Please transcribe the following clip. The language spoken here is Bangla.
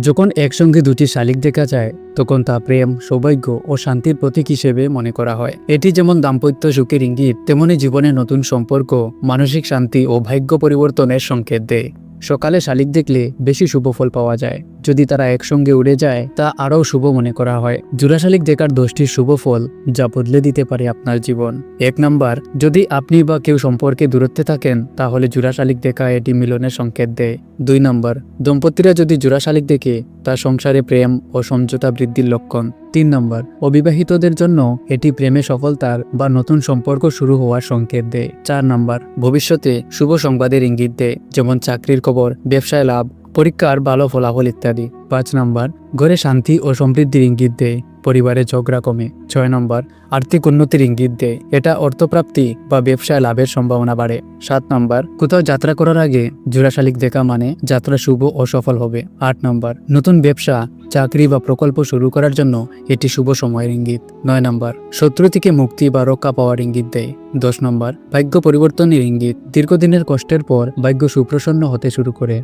যখন একসঙ্গে দুটি শালিক দেখা যায়, তখন তা প্রেম, সৌভাগ্য ও শান্তির প্রতীক হিসেবে মনে করা হয়। এটি যেমন দাম্পত্য সুখের ইঙ্গিত, তেমনি জীবনে নতুন সম্পর্ক, মানসিক শান্তি ও ভাগ্য পরিবর্তনের সংকেত দেয়। সকালে শালিক দেখলে বেশি শুভ ফল পাওয়া যায়। যদি তারা একসঙ্গে উড়ে যায়, তা আরও শুভ মনে করা হয়। জোড়া শালিক দেখার দশটি শুভ ফল যা বদলে দিতে পারে আপনার জীবন। এক নাম্বার, যদি আপনি বা কেউ সম্পর্কে দূরত্বে থাকেন, তাহলে জোড়া শালিক দেখা এটি মিলনের সংকেত দেয়। দুই নাম্বার, দম্পতিরা যদি জোড়া শালিক দেখে তা সংসারে প্রেম ও সমঝোতা বৃদ্ধির লক্ষণ। তিন নম্বর, অবিবাহিতদের জন্য এটি প্রেমে সফলতার বা নতুন সম্পর্ক শুরু হওয়ার সংকেত দেয়। চার নম্বর, ভবিষ্যতে শুভ সংবাদের ইঙ্গিত দেয়, যেমন চাকরির খবর, ব্যবসায় লাভ, পরীক্ষার ভালো ফলাফল ইত্যাদি। পাঁচ নম্বর, ঘরে শান্তি ও সমৃদ্ধির ইঙ্গিত দেয়। পরিবারে ঝগড়া কমে। ছয় নম্বর, আর্থিক উন্নতির ইঙ্গিত দেয়। এটা অর্থপ্রাপ্তি বা ব্যবসায় লাভের সম্ভাবনা বাড়ে। সাত নম্বর, কোথাও যাত্রা করার আগে জোড়া শালিক দেখা মানে যাত্রা শুভ ও সফল হবে। আট নম্বর, নতুন ব্যবসা, চাকরি বা প্রকল্প শুরু করার জন্য এটি শুভ সময়ের ইঙ্গিত। নয় নম্বর, শত্রু থেকে মুক্তি বা রক্ষা পাওয়ার ইঙ্গিত দেয়। দশ নম্বর, ভাগ্য পরিবর্তনের ইঙ্গিত। দীর্ঘদিনের কষ্টের পর ভাগ্য সুপ্রসন্ন হতে শুরু করে।